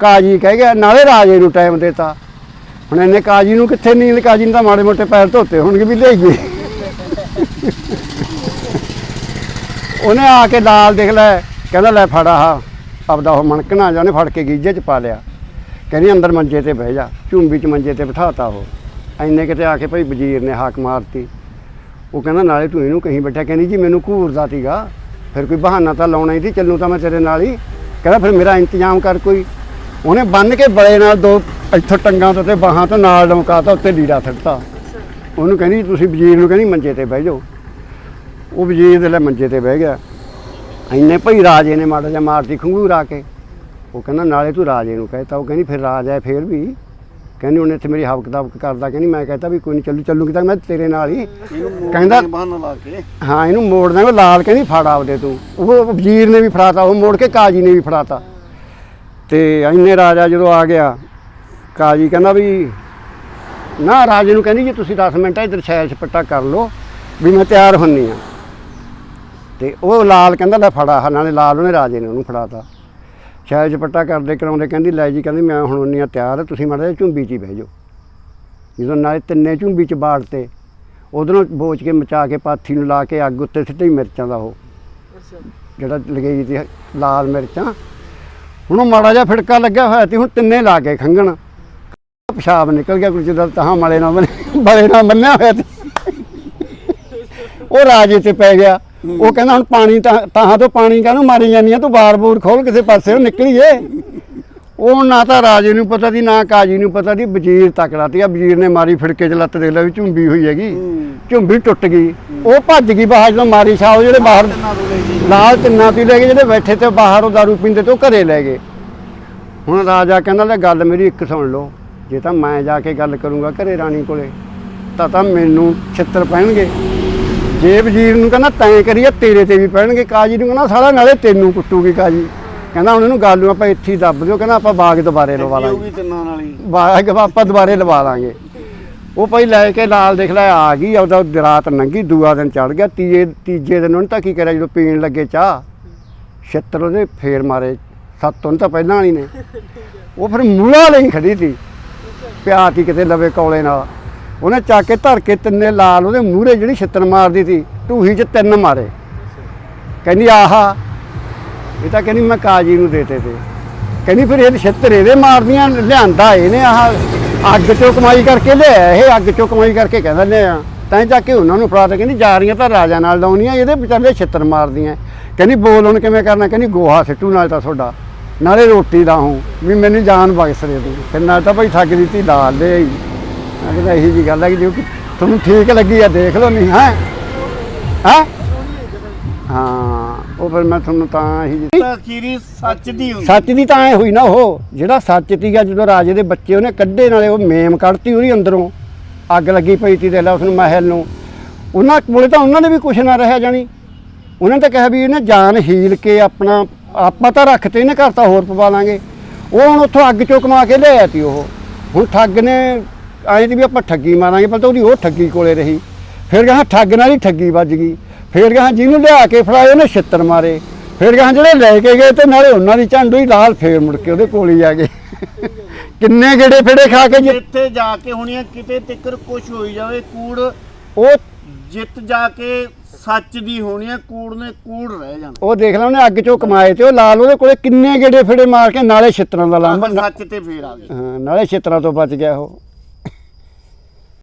ਕਾਜੀ ਕਹਿ ਗਿਆ, ਨਾਲੇ ਰਾਜੇ ਨੂੰ ਟਾਈਮ ਦਿੱਤਾ। ਹੁਣ ਇਹਨੇ ਕਾਜੀ ਨੂੰ ਕਿੱਥੇ ਨੀਂਦ, ਕਾਜੀ ਨੂੰ ਤਾਂ ਮਾੜੇ ਮੋਟੇ ਪੈਰ ਧੋਤੇ ਹੋਣਗੇ ਵੀ ਲਿਆਈਏ। ਉਹਨੇ ਆ ਕੇ ਲਾਲ ਦੇਖ ਲੈ, ਕਹਿੰਦਾ ਲੈ ਫੜਾ ਆਹ, ਆਪਦਾ ਉਹ ਮਣਕਣਾ ਜਾਂ ਉਹਨੇ ਫੜ ਕੇ ਗੀਜੇ 'ਚ ਪਾ ਲਿਆ। ਕਹਿੰਦੀ ਅੰਦਰ ਮੰਜੇ ਤੇ ਬਹਿ ਜਾ, ਝੁੰਬੀ 'ਚ ਮੰਜੇ ਤੇ ਬਿਠਾਤਾ ਉਹ। ਐਨੇ ਕਿਤੇ ਆ ਕੇ ਭਾਈ ਵਜ਼ੀਰ ਨੇ ਹਾਕ ਮਾਰਤੀ। ਉਹ ਕਹਿੰਦਾ, ਨਾਲੇ ਤੂੰ ਇਹਨੂੰ ਕਹੀਂ ਬੈਠਾ, ਕਹਿੰਦੀ ਜੀ ਮੈਨੂੰ ਘੂਰਦਾ ਸੀਗਾ। ਫਿਰ ਕੋਈ ਬਹਾਨਾ ਤਾਂ ਲਾਉਣਾ ਹੀ ਸੀ, ਚੱਲੂ ਤਾਂ ਮੈਂ ਤੇਰੇ ਨਾਲ ਹੀ। ਕਹਿੰਦਾ, ਫਿਰ ਮੇਰਾ ਇੰਤਜ਼ਾਮ ਕਰ ਕੋਈ। ਉਹਨੇ ਬੰਨ ਕੇ ਬੜੇ ਨਾਲ ਦੋ ਇੱਥੋਂ ਟੰਗਾਂ ਤੋਂ ਤੇ ਬਾਹਾਂ ਤੋਂ ਨਾਲ ਲਮਕਾਤਾ ਉੱਤੇ ਲੀੜਾ ਥੱਟਤਾ ਉਹਨੂੰ ਕਹਿੰਦੀ ਤੁਸੀਂ ਵਜ਼ੀਰ ਨੂੰ ਕਹਿੰਦੀ ਮੰਜੇ ਤੇ ਬਹਿ ਜਾਓ। ਉਹ ਵਜ਼ੀਰ ਦੇ ਲੈ ਮੰਜੇ ਤੇ ਬਹਿ ਗਿਆ। ਇੰਨੇ ਭਈ ਰਾਜੇ ਨੇ ਮਾੜਾ ਜਿਹਾ ਮਾਰਤੀ ਖੰਗੂਰ ਆ ਕੇ। ਉਹ ਕਹਿੰਦਾ ਨਾਲੇ ਤੂੰ ਰਾਜੇ ਨੂੰ ਕਹਿਤਾ ਉਹ ਕਹਿੰਦੀ ਫਿਰ ਰਾਜ ਹੈ ਫੇਰ ਵੀ? ਕਹਿੰਦੀ ਉਹਨੇ ਇੱਥੇ ਮੇਰੀ ਹਵਕ ਕਿਤਾਬ ਕਰਦਾ। ਕਹਿੰਦੀ ਮੈਂ ਕਹਤਾ ਵੀ ਕੋਈ ਨਹੀਂ ਚੱਲੂ ਚੱਲੂਗੀ ਤਾਂ ਮੈਂ ਤੇਰੇ ਨਾਲ ਹੀ। ਕਹਿੰਦਾ- ਹਾਂ ਇਹਨੂੰ ਮੋੜ ਦਾਂਗੇ ਲਾਲ ਕਹਿੰਦੀ ਫੜ ਆਪਦੇ ਤੂੰ। ਉਹ ਵਜ਼ੀਰ ਨੇ ਵੀ ਫੜਾਤਾ ਉਹ ਮੋੜ ਕੇ ਕਾਜੀ ਨੇ ਵੀ ਫੜਾਤਾ। ਤੇ ਇੰਨੇ ਰਾਜਾ ਜਦੋਂ ਆ ਗਿਆ ਕਾਜੀ ਕਹਿੰਦਾ ਵੀ ਨਾ ਰਾਜੇ ਨੂੰ ਕਹਿੰਦੀ ਜੀ ਤੁਸੀਂ 10 ਮਿੰਟ ਇੱਧਰ ਸੈਲ ਛਪੱਟਾ ਕਰ ਲਓ ਵੀ ਮੈਂ ਤਿਆਰ ਹੁੰਨੀ ਆ। ਤੇ ਉਹ ਲਾਲ ਕਹਿੰਦਾ ਲੈ ਫੜਾ ਆਹ ਨਾਲੇ ਲਾਲ ਉਹਨੇ ਰਾਜੇ ਨੇ ਉਹਨੂੰ ਫੜਾਤਾ। ਸੈਲ ਛਪੱਟਾ ਕਰਦੇ ਕਰਾਉਂਦੇ ਕਹਿੰਦੀ ਲੈ ਜੀ ਕਹਿੰਦੀ ਮੈਂ ਹੁਣ ਹੁੰਨੀ ਆ ਤਿਆਰ ਤੁਸੀਂ ਮਾੜਾ ਝੁੰਬੀ 'ਚ ਹੀ ਬਹਿ ਜਾਓ। ਜਦੋਂ ਨਾਲੇ ਤਿੰਨੇ ਝੁੰਬੀ ਚ ਬਾੜ ਤੇ ਉਧਰੋਂ ਬੋਚ ਕੇ ਮਚਾ ਕੇ ਪਾਥੀ ਨੂੰ ਲਾ ਕੇ ਅੱਗ ਉੱਤੇ ਸਿੱਟੇ ਮਿਰਚਾਂ ਦਾ ਉਹ। ਜਿਹੜਾ ਲਗਾਈ ਸੀ ਲਾਲ ਮਿਰਚਾਂ। ਹੁਣ ਮਾੜਾ ਜਿਹਾ ਫਿੜਕਾ ਲੱਗਿਆ ਹੋਇਆ ਸੀ ਹੁਣ ਤਿੰਨੇ ਲਾ ਕੇ ਖੰਗਣ ਪਿਸ਼ਾਬ ਨਿਕਲ ਗਿਆ ਕੁਝ ਦਾ ਤਾਂ ਮਾਲੇ ਨਾਲ ਬੰਨ੍ਹਿਆ- ਬਲੇ ਨਾਲ ਬੰਨਿਆ ਹੋਇਆ ਤੇ। ਉਹ ਰਾਜੇ ਤੇ ਪੈ ਗਿਆ। ਉਹ ਕਹਿੰਦਾ ਹੁਣ ਪਾਣੀ ਤਾਂ, ਤਾਹਾਂ ਤੋਂ ਪਾਣੀ ਕਾਹਨੂੰ ਮਾਰੀ ਜਾਂਦੀ ਆ? ਤੂੰ ਬਾਰ-ਬੂਰ ਖੋਲ ਕਿਸੇ ਪਾਸੇ, ਉਹ ਨਿਕਲੀਏ ਉਹ ਨਾ ਤਾਂ ਰਾਜੇ ਨੂੰ ਪਤਾ ਸੀ, ਨਾ ਕਾਜੀ ਨੂੰ ਪਤਾ ਸੀ, ਵਜ਼ੀਰ ਤਕੜਾ ਸੀ ਆ। ਵਜ਼ੀਰ ਨੇ ਮਾਰੀ ਫਿੜਕੇ ਚ ਲੱਤ ਦੇ ਲੈ ਵੀ ਝੁੰਬੀ ਹੋਈ ਹੈਗੀ। ਝੁੰਬੀ ਟੁੱਟ ਗਈ। ਉਹ ਭੱਜ ਗਈ ਬਾਹਰ ਜਦੋਂ ਮਾਰੀ ਛਾਓ ਜਿਹੜੇ ਬਾਹਰ ਲਾਲ ਤਿੰਨਾਂ ਤੋਂ ਹੀ ਲੈ ਗਏ, ਜਿਹੜੇ ਬੈਠੇ ਤੇ ਬਾਹਰ ਉਹ ਦਾਰੂ ਪੀਂਦੇ ਤੇ ਉਹ ਘਰੇ ਲੈ ਗਏ। ਹੁਣ ਰਾਜਾ ਕਹਿੰਦਾ, ਲੈ ਗੱਲ ਮੇਰੀ ਇੱਕ ਸੁਣ ਲਓ। ਜੇ ਤਾਂ ਮੈਂ ਜਾ ਕੇ ਗੱਲ ਕਰੂੰਗਾ ਘਰੇ ਰਾਣੀ ਕੋਲੇ ਤਾਂ ਤਾਂ ਮੈਨੂੰ ਛਿੱਤਰ ਪੈਣਗੇ। ਜੇ ਵਜ਼ੀਰ ਨੂੰ ਕਹਿੰਦਾ ਤੈਂ ਕਰੀਏ ਤੇਰੇ ਤੇ ਵੀ ਪੈਣਗੇ ਕਾਜੀ ਨੂੰ। ਕਹਿੰਦਾ ਸਾਲਾ ਨਾਲੇ ਤੈਨੂੰ ਕੁੱਟੂਗੀ ਕਾਜੀ। ਕਹਿੰਦਾ ਹੁਣ ਇਹਨੂੰ ਗੱਲ ਨੂੰ ਆਪਾਂ ਇੱਥੇ ਹੀ ਦੱਬ ਦਿਓ। ਕਹਿੰਦਾ ਆਪਾਂ ਬਾਗ ਦੁਬਾਰੇ ਲਵਾ ਲਾਂਗੇ। ਬਾਗ ਆਪਾਂ ਦੁਬਾਰੇ ਲਵਾ ਲਾਂਗੇ। ਉਹ ਭਾਈ ਲੈ ਕੇ ਲਾਲ ਦੇਖ ਲੈ ਆ ਗਈ ਉਹਦਾ ਰਾਤ ਲੰਘੀ ਦੂਆ ਦਿਨ ਚੜ ਗਿਆ। ਤੀਏ ਤੀਜੇ ਦਿਨ ਉਹਨੇ ਤਾਂ ਕੀ ਕਰਿਆ ਜਦੋਂ ਪੀਣ ਲੱਗੇ ਚਾਹ ਛਿੱਤਰ ਉਹਦੇ ਫੇਰ ਮਾਰੇ। ਸੱਤ ਉਹਨੇ ਤਾਂ ਪਹਿਲਾਂ ਵਾਲੀ ਨੇ। ਉਹ ਫਿਰ ਮੂਲਾ ਲਈ ਖੜੀ ਸੀ। ਪਿਆ ਕਿਤੇ ਲਵੇ ਕੌਲੇ ਨਾਲ। ਉਹਨੇ ਚੱਕ ਕੇ ਧਰ ਕੇ ਤਿੰਨੇ ਲਾਲ ਉਹਦੇ ਮੂਹਰੇ ਜਿਹੜੀ ਛਿੱਤਰ ਮਾਰਦੀ ਸੀ, ਢੂਹੀ 'ਚ ਤਿੰਨ ਮਾਰੇ। ਕਹਿੰਦੀ, ਆਹਾ, ਇਹ ਤਾਂ ਕਹਿੰਦੀ ਮੈਂ ਕਾਜੀ ਨੂੰ ਦੇਤੇ ਤੇ। ਕਹਿੰਦੀ, ਫਿਰ ਇਹ ਛਿੱਤਰ ਇਹਦੇ ਮਾਰਦੀਆਂ, ਲਿਆਂਦਾ ਇਹਨੇ ਆਹ ਅੱਗ ਚੋਂ ਕਮਾਈ ਕਰਕੇ ਲਿਆ ਇਹ ਅੱਗ ਚੋਂ ਕਮਾਈ ਕਰਕੇ ਕਹਿੰਦਾ ਲਿਆ ਤਾਂ ਜਾ ਕੇ ਉਹਨਾਂ ਨੂੰ ਫੜਾ ਤੇ ਕਹਿੰਦੀ, ਜਾ ਰਹੀਆਂ ਤਾਂ ਰਾਜਾ ਨਾਲ ਲਾਉਣੀਆਂ, ਇਹਦੇ ਵਿਚਾਲੇ ਛਿੱਤਰ ਮਾਰਦੀਆਂ। ਕਹਿੰਦੀ, ਬੋਲ ਹੁਣ ਕਿਵੇਂ ਕਰਨਾ? ਕਹਿੰਦੀ, ਗੋਹਾ ਸਿੱਟੂ ਨਾਲ ਤਾਂ ਤੁਹਾਡਾ। ਨਾਲੇ ਰੋਟੀ ਲਾਹੂੰ ਵੀ ਮੈਨੂੰ ਜਾਨ ਬਖਸ਼ ਦੇ ਤੂੰ। ਫਿਰ ਨਾਲ ਤਾਂ ਭਾਈ ਠੱਗ ਦਿੱਤੀ ਲਾਲ ਦੇ ਆਈ। ਮੈਂ ਕਹਿੰਦਾ ਇਹੀ ਜੀ ਗੱਲ ਹੈ ਕਿ ਜੋ ਕਿ ਤੁਹਾਨੂੰ ਠੀਕ ਲੱਗੀ ਆ ਦੇਖ ਲਓ ਨਹੀਂ ਹੈ? ਹੈ? ਹਾਂ ਉਹ ਫਿਰ ਮੈਂ ਤੁਹਾਨੂੰ ਤਾਂ ਇਹੀ ਜੀ ਤਾਂ ਅਖੀਰੀ ਸੱਚ ਦੀ ਹੁੰਦੀ। ਸੱਚ ਦੀ ਤਾਂ ਐ ਹੋਈ ਨਾ ਉਹ ਜਿਹੜਾ ਸੱਚ ਸੀਗਾ ਜਦੋਂ ਰਾਜੇ ਦੇ ਬੱਚੇ ਉਹਨੇ ਕੱਢੇ ਨਾਲੇ ਉਹ ਮੇਮ ਕੱਢਤੀ ਉਹਦੀ ਅੰਦਰੋਂ। ਅੱਗ ਲੱਗੀ ਪਈ ਤੀ ਦੇ ਲਾ ਉਸ ਨੂੰ ਮਹਿਲ ਨੂੰ। ਉਹਨਾਂ ਕੋਲੇ ਤਾਂ ਉਹਨਾਂ ਦੇ ਵੀ ਕੁਛ ਨਾ ਰਹਿਆ ਜਾਣੀ। ਉਹਨਾਂ ਨੇ ਤਾਂ ਕਿਹਾ ਵੀ ਇਹਨੇ ਜਾਨ ਹੀਲ ਕੇ ਆਪਣਾ ਆਪਾਂ ਤਾਂ ਰੱਖਤੇ ਇਹਨੇ ਘਰ ਤਾਂ ਹੋਰ ਪਵਾ ਲਾਂਗੇ। ਉਹ ਹੁਣ ਉੱਥੋਂ ਅੱਗ ਚੋਂ ਕਮਾ ਕੇ ਲਿਆਇਆ ਤੀ ਉਹ। ਹੁਣ ਠੱਗ ਨੇ ਆਏ ਦੀ ਵੀ ਆਪਾਂ ਠੱਗੀ ਮਾਰਾਂਗੇ ਪਰ ਤਾਂ ਉਹਦੀ ਉਹ ਠੱਗੀ ਕੋਲੇ ਰਹੀ। ਫਿਰ ਕਹਾਂ ਠੱਗ ਨਾਲ ਹੀ ਠੱਗੀ ਵੱਜ ਗਈ। ਫਿਰ ਕਹਾਂ ਜਿਹਨੂੰ ਲਿਆ ਕੇ ਫੜਾਏ ਉਹਨੇ ਛਿੱਤਰ ਮਾਰੇ। ਫਿਰ ਕਹਾਂ ਜਿਹੜੇ ਲੈ ਕੇ ਗਏ ਤੇ ਨਾਲੇ ਉਹਨਾਂ ਦੀ ਝੰਡੂ ਹੀ ਲਾਲ ਫੇਰ ਮੁੜ ਕੇ ਉਹਦੇ ਕੋਲ ਹੀ ਆ ਗਏ। ਕਿੰਨੇ ਗੇੜੇ ਫੇੜੇ ਖਾ ਕੇ ਜਿੱਥੇ ਜਾ ਕੇ ਹੋਣੀਆਂ ਕਿਤੇ ਤਿੱਕਰ ਕੁਛ ਹੋਈ ਜਾਵੇ ਕੂੜ ਉਹ ਜਿੱਤ ਜਾ ਕੇ ਸੱਚ ਦੀ ਹੋਣੀ ਆ ਕੂੜ ਨੇ ਕੂੜ ਰਹਿ ਜਾਣਾ। ਉਹ ਦੇਖ ਲਾ ਉਹਨੇ ਅੱਗ ਚੋਂ ਕਮਾਏ ਤੇ ਉਹ ਲਾਲ ਉਹਦੇ ਕੋਲੇ ਕਿੰਨੇ ਗੇੜੇ ਫੇੜੇ ਮਾਰ ਕੇ ਨਾਲੇ ਛਿੱਤਰਾਂ ਦਾ ਲਾਂਬਾ ਸੱਚ ਤੇ ਫੇਰ ਆ ਗਏ। ਹਾਂ ਨਾਲੇ ਛਿੱਤਰਾਂ ਤੋਂ ਬਚ ਗਿਆ ਉਹ।